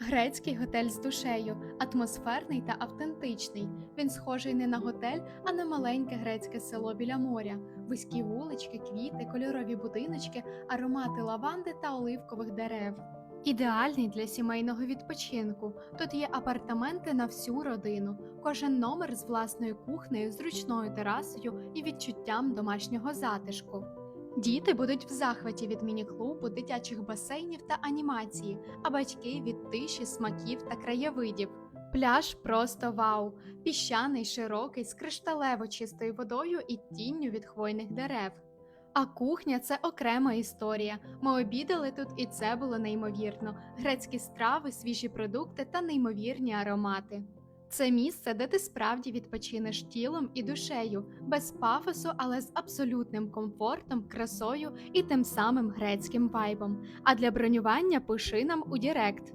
Грецький готель з душею, атмосферний та автентичний. Він схожий не на готель, а на маленьке грецьке село біля моря. Вузькі вулички, квіти, кольорові будиночки, аромати лаванди та оливкових дерев. Ідеальний для сімейного відпочинку. Тут є апартаменти на всю родину, кожен номер з власною кухнею, зручною терасою і відчуттям домашнього затишку. Діти будуть в захваті від міні-клубу, дитячих басейнів та анімації, а батьки від тиші, смаків та краєвидів. Пляж просто вау! Піщаний, широкий, з кришталево чистою водою і тінню від хвойних дерев. А кухня це окрема історія. Ми обідали тут, і це було неймовірно: грецькі страви, свіжі продукти та неймовірні аромати. Це місце, де ти справді відпочинеш тілом і душею, без пафосу, але з абсолютним комфортом, красою і тим самим грецьким вайбом. А для бронювання пиши нам у Дірект.